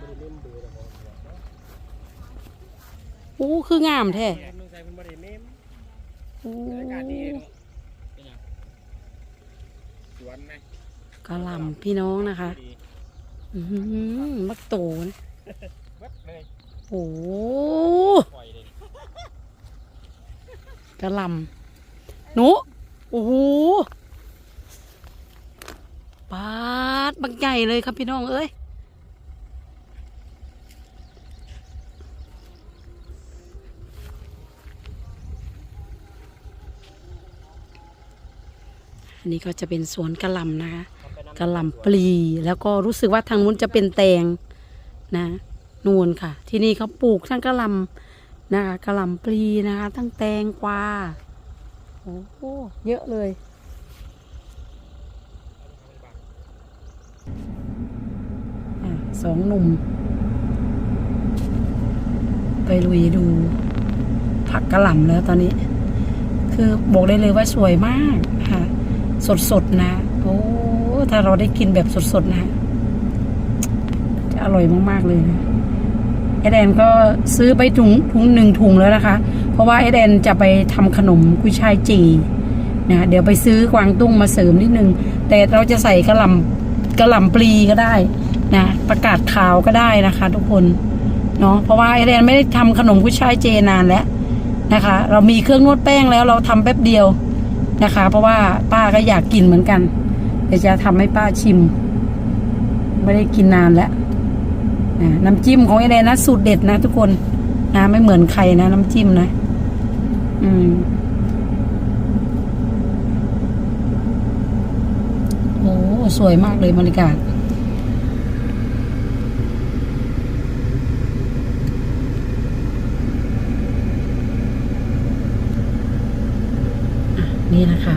บ่ได้เล่มเบอร์แล้วบ่โอ้คืองามแท้เมืองไทยเพิ่นบ่ได้เล่มโอ้อากาศดีเนาะเป็นหยังสวนไหมกะหล่ำพี่น้องนะคะดีอื้อหือมักโตนะเบิดเลยโอ้ปล่อยเลยดิกะหล่ำหนูโอ้โหปาดบักใหญ่เลยครับพี่น้องเอ้ย อันนี้ก็จะเป็นสวนกระหล่ำนะคะกระหล่ำปลี แล้วก็รู้สึกว่าทางนู้นจะเป็นแตงนะนูนค่ะ ที่นี่เขาปลูกทั้งกระหล่ำนะคะกระหล่ำปลีนะคะ ทั้งแตงกวาโอ้โหเยอะเลยสองหนุ่ม ไปลุยดูผักกระหล่ำแล้วตอนนี้ คือบอกได้เลยว่าสวยมาก สดๆนะ โอ้ถ้าเราได้กินแบบสดๆนะจะอร่อยมากๆเลยนะไอแดนก็ซื้อไปถุงถุงหนึ่งถุงแล้วนะคะ เพราะว่าไอแดนจะไปทำขนมกุ้ยช่ายจีนะเดี๋ยวไปซื้อกวางตุ้งมาเสริมนิดนึง แต่เราจะใส่กระหล่ำกระหล่ำปลีก็ได้นะประกาศขาวก็ได้นะคะ ทุกคนเนาะเพราะว่าไอแดนไม่ได้ทำขนมกุ้ยช่ายเจนานแล้วนะคะ เรามีเครื่องนวดแป้งแล้วเราทำแป๊บเดียว นะคะ เพราะว่าป้าก็อยากกินเหมือนกันเดี๋ยวจะทำให้ป้าชิม ไม่ได้กินนานแล้วนะน้ำจิ้มของไอ้แดนะสูตรเด็ดนะทุกคนนะไม่เหมือนใครนะน้ำจิ้มนะ อืมโอ้สวยมากเลยบรรยากาศ นี่นะคะ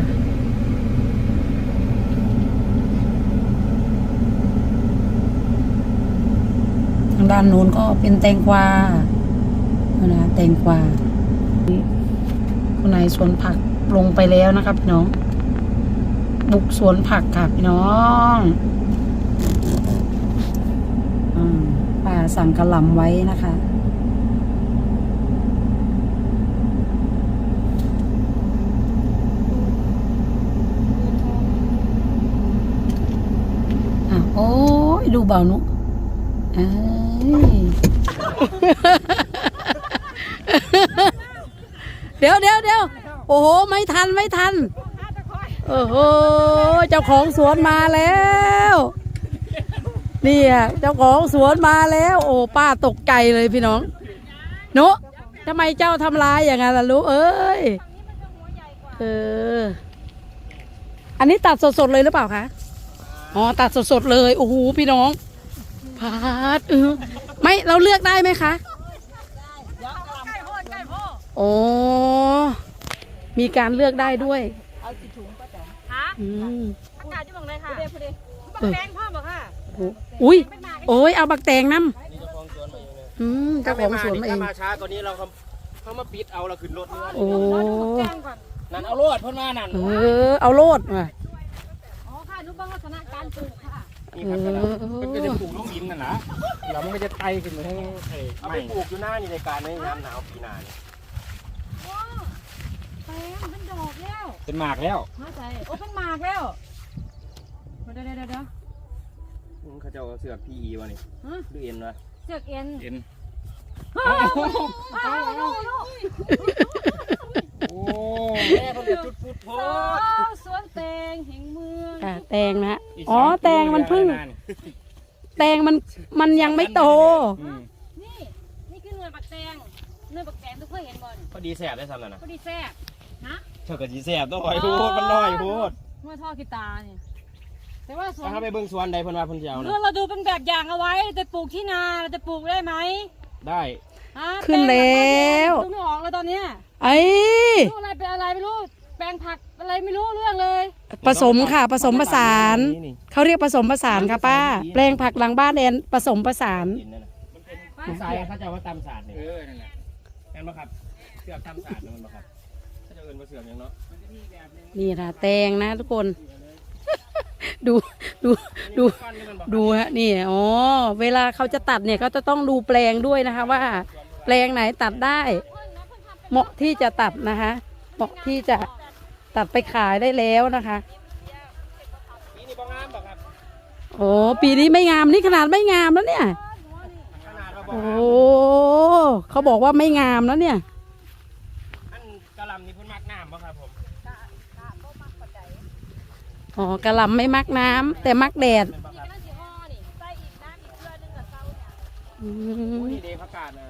ทางด้านนู้นก็เป็นแตงกวานะแตงกวาคนไหนสวนผักลงไปแล้วนะครับพี่น้อง บุกสวนผักค่ะพี่น้องอป้าสั่งกระหล่ำไว้นะคะโอ้ย ดูเบานุเอ้ยเดี๋ยวเดี๋ยวเดี๋ยวโอ้โห ไม่ทันไม่ทัน โอ้โห เจ้าของสวนมาแล้วนี่อะเจ้าของสวนมาแล้ว โอ้ป้าตกใจเลยพี่น้องหนุทำไมเจ้าทำลายอย่างนั้นล่ะลูกเอ้ยเออ อันนี้ตัดสดๆเลยหรือเปล่าคะ อ๋อตัดสดๆเลยโอ้โหพี่น้องพาดเออไม่เราเลือกได้ไหมคะโอ้มีการเลือกได้ด้วยฮะอืมอากาศจะบอกเลยค่ะพอดีบักเออแตงพ่อบอกค่ะโอ้อุ้ยโอ้ยเอาบักแตงน้นี่เจ้าของสวนมาเองเลยำอืมเจ้าของสวนมาเองถ้ามาช้ากว่านี้เราเขาเขามาปิดเอาเราขึ้นรถเมื่อโอ้แจ้งก่อนนั่นเอารถเพิ่นมานั่นเออเอาโลดว่ะ อ๋อค่ะนุบังลักษณะการปลูกค่ะนี่ครับมันก็จะปลูกลูกดินน่ะนะแล้วมันก็จะไต่ขึ้นมาทั้งไอ้เอาไปปลูกอยู่หน้านี่ในการในยามหนาวปีหน้านี่ว้แตงเป็นดอกแล้วเป็นหมากแล้วมาใส่โอ้เป็นหมากแล้วเดี๋ยวเดี๋ยวเดี๋ยวเดี๋ยวอืมเขาจะเอาเสือก PE วะนี่ฮะหรือเอ็นวะเสือกเอ็นเอ็นอ้าวอ้าวลูกลูกโอ้แม่เขาจะจุดพุทโธสาว แตงนะอ๋อแตงมันเพึ่งแตงมันมันยังไม่โต อืมนี่ นี่คือหน่วยบักแตงหน่วยบักแตงทุกคนเห็นบ่นพอดีแสบได้ซ้ำนั่นนะพอดีแซ่บนะเท่ากับดีแสบต้องหอยโพดมันน้อยโพดหน่วยท่อกีตาร์นี่แต่ว่าสวนถ้าไปเบิ่งสวนใดเพิ่นว่าเพิ่นจะเอานะเพื่อเราดูเป็นแบบอย่างเอาไว้เราจะปลูกที่นาเราจะปลูกได้ไหมได้ฮะขึ้นแล้วดูไม่ออกเลยตอนเนี้ยไอ้รู้อะไรเป็นอะไรไม่รู้ แปลงผัก อะไรไม่รู้เรื่องเลยผสมค่ะผสมผสานนี่เขาเรียกผสมผสานค่ะป้า แปลงผักหลังบ้านแอนผสมผสานดินนั่นน่ะมันเป็นสายเขาจะเอาว่าตำศาสตร์นี่เออนั่นแหละแม่นบ่ครับเสือกตำศาสตร์นั่นบ่ครับเขาจะเอิ้นว่าเสือกหยังเนาะนี่นะแตงนะทุกคน ดูดูดูก้อนนี่มันบอกดูฮะนี่อ๋อเวลาเขาจะตัดเนี่ยเขาจะต้องดูแปลงด้วยนะคะ ว่า แปลงไหนตัดได้ เหมาะที่จะตัดนะคะ เหมาะที่จะ ตัดไปขายได้แล้วนะคะปีนี้บ่งามบอกครับโอ้ปีนี้ไม่งามนี่ขนาดไม่งามแล้วเนี่ย ขนาดว่าบ่โอ้งามเขาบอกว่าไม่งามแล้วเนี่ย อันกะหล่ำนี่เพิ่นมักน้ำบ่ครับผมอ๋อกระหลำไม่มักน้ำแต่มักแดดเป็นบ่ครับอืโอ้มนี่เดผักกาดนะ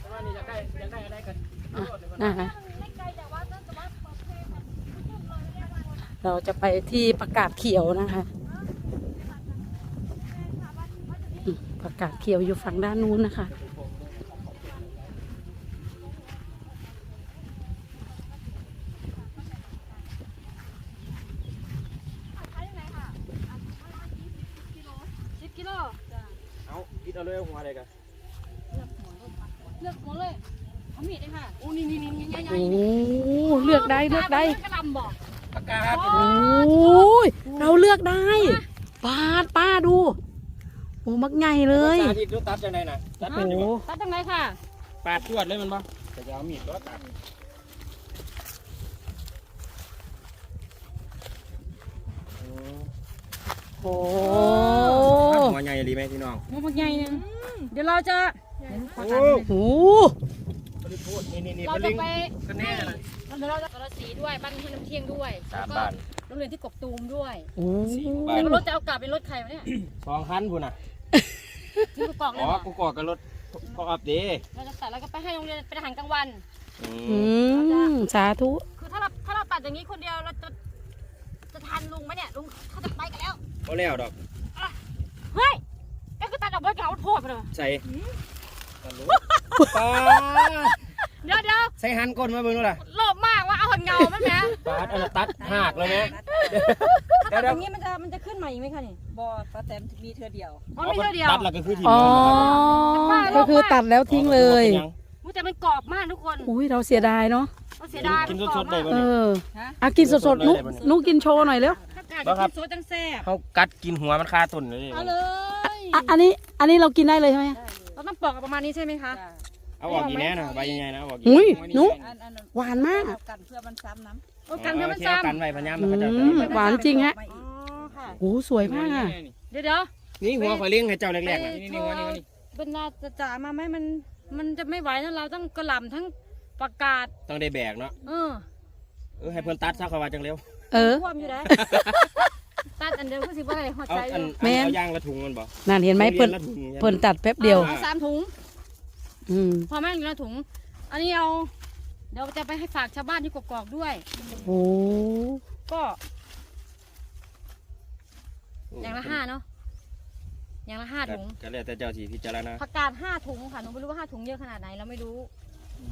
แต่ว่านี่จะได้จะได้อะไรกันนะคะ เราจะไปที่ประกาศเขียวนะคะอืมประกาศเขียวอยู่ฝั่งด้านนู้นนะคะสิบกิโลเอาคิดเอาเลยหัวอะไรกันเลือกหมดเลยเอามีดเลยค่ะโอ้นี่นี่นี่นี่ใหญ่โอ้เลือกได้เลือกได้กระลำบอกผั กกาดโอ้ยเราเลือกได้ปาดป้าดูโอ้มักใหญ่เลยสาธิตดูตัดจังไดน่ะตัดเป็นอยู่โอ้บ่ตัดตรงไหนค่ะปาดชวดเลยมันบ่แต่จะเอามีดก็ตัดโอ้โหหัวใหญ่ดีไหมพี่น้องมันพวกใหญ่นึงเดี๋ยวเราจะโอ้โหบริพูดนี่นี่นี่เราเป็นจะลิงไปก็แน่เลยเดี๋ยวเราจะ กระสีด้วยบ้านที่น้ำเที่ยงด้วยสามแล้วก็บ้านโรงเรียนที่กบตูมด้วยโอ้บ้านแต่ว่ารถจะเอากลับเป็นรถใครวะเนี่ยสองคันพุ่นน่ะที่กูกรอกเลอ๋ยอเหรอกูกอดกับรถก็อัพดีเราจะตัดแล้วก็ไปให้โรงเรียนเป็นอาหารกลางวัน อือืมมสาธุคือถ้าเราถ้าเราตัดอย่างนี้คนเดียวเราจะจะทันลุงไหมเนี่ยลุงเขาจะไปกันแล้วบ่แล้วดอกเฮ้ยก็คือตัดออกไปกับเอาโทษไปเลยใส่กันรู้ปาดเดี๋ยวเดี๋ยวใส่หันก้นมาเบิ่งดูล่ะ โลภ มากว่าเอาหันเงามันแหมปาดอันนั้นตัดหักเลยไหมเดี๋ยวอเดี๋ยวย่างนี้มันจะมันจะขึ้นมาอีกไหมคะนี่บอป้าแตมมีเธอเดียวมันไม่เท่าเดียว ตัดแล้วก็คือถิ่นอ๋อนอนก็คือตัดแล้วทิ้งเลยอุ๊ยแต่มันกรอบมากทุกคนอุ้ยเราเสียดายเนาะ เราเสียดายกินมันกรสอบดๆได้มากบ่เอเนี่ยออะกินสดๆนุกนุกกินโชว์หน่อยเร็วถ้าการจะกินโซดจังแซ่บเขากัดกินหัวมันคาต้นเลยเอาเลย อะอันนี้อันนี้เรากินได้เลยใช่ไหมเราต้องปอกประมาณนี้ใช่ไหมคะ จ้ะ เอาออกกี่แน่นะใบใหญ่ๆนะเอาออกอุ้ยนุกอันอันนั้นหวานมากเอากันเพื่อมันซ้ำน้ำโอ้กันเพื่อมันเที่ยวซ้ำกันไว้พญามอืมันก็จะมหวานจริงฮะมาอ๋อีอกค่ะโอ้สวยมากอะเดี๋ยวเดี๋ยวนี่หัวข่อยเลี้ยงให้เจ้าแรกๆไปน่ะนี่นี่หัวนี่หัวนี่บรรดาจะจ่ามาไหมมัน มันจะไม่ไหวนะเราต้องกระหล่ำทั้งประกาศ ต้องได้แบกเนาะเออเออให้เพิ่นตัดซะเขาว่าจังเร็วเออควมอยู่แล้วตัดอันเดียวก็สิบ่ได้หัวเอาใจอันอยู่แม่น เอาย่างละถุงมันบ่นั่นเห็นไหมเพิ่นละถุงเพิ่นตัดแป๊บเดียวเอาสามถุง อืมพอแม่งอยู่ในถุง อันนี้เอาเดี๋ยวจะไปให้ฝากชาวบ้านที่กกอกด้วย โอ้ก็อย่างละห้าเนาะอย่างละห้าถุงก็แล้วแต่เจ้าสิพิจารณาผักกาดห้าถุงค่ะหนูไม่รู้ว่าห้าถุงเยอะขนาดไหนเราไม่รู้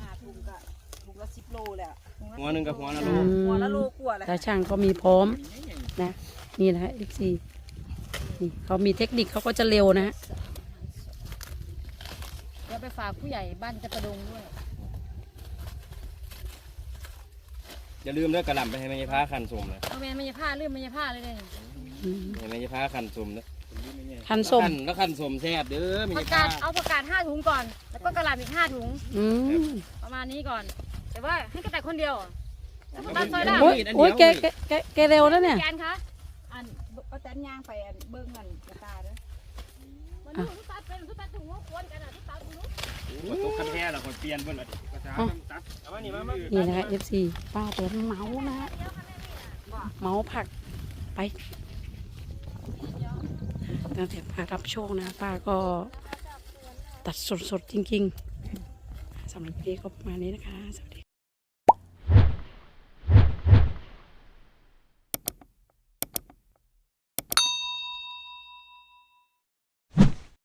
หาถุงกะถุงละสิบโลแหละถุงละหัวหนึงกับหัวละโลอืมหัวละโลกว่าแหละตาช่างเขามีพร้อมนะ นี่นะคะ FC นี่เขามีเทคนิคเขาก็จะเร็วนะฮะเดี๋ยว ไปฝากผู้ใหญ่บ้านจะประดงด้วย อย่าลืมเด้อกระหล่ำไปให้แม่ยายพาคันสมนะเอาแม่ไม่ยาผ้าเรื่องไม่ยาผ้าเลยเลยอืมให้แม่ยายพาคันสมนะคันส้มแล้วคัแล้วคันสมแซ่บเด้อแม่ผัยากยกาพาดเอาผักกาดห้าถุงก่อน แล้วก็กระหล่ำอีกห้าถุง อืมประมาณนี้ก่อน แต่ว่าให้กระต่ายคนเดียวอะแล้วผักกาดซอยได้โอ้ยโอ้ยแกแกแกแกเร็วแล้วเนี่ย แกนคะอันป้าแตมย่างไปอันเบิ้งมันกระตาเด้อมันดูทุกตัดเป็นทุกตัดถุงว่าควรกันอะทุก ตัดถุงโอ้ยตกคันแท้ละคนเปลี่ยนเบิ่นละภาษาตัดเอามานี่มามานี่นะคะ FC ป้าเป็นเมาส์นะฮะเมาส์ผักไปตั้งแต่ป้ารับโชคนะ ป้าก็ตัดสดๆจริง ๆสำหรับวันนี้ก็ประมาณนี้นะคะ สวัสดี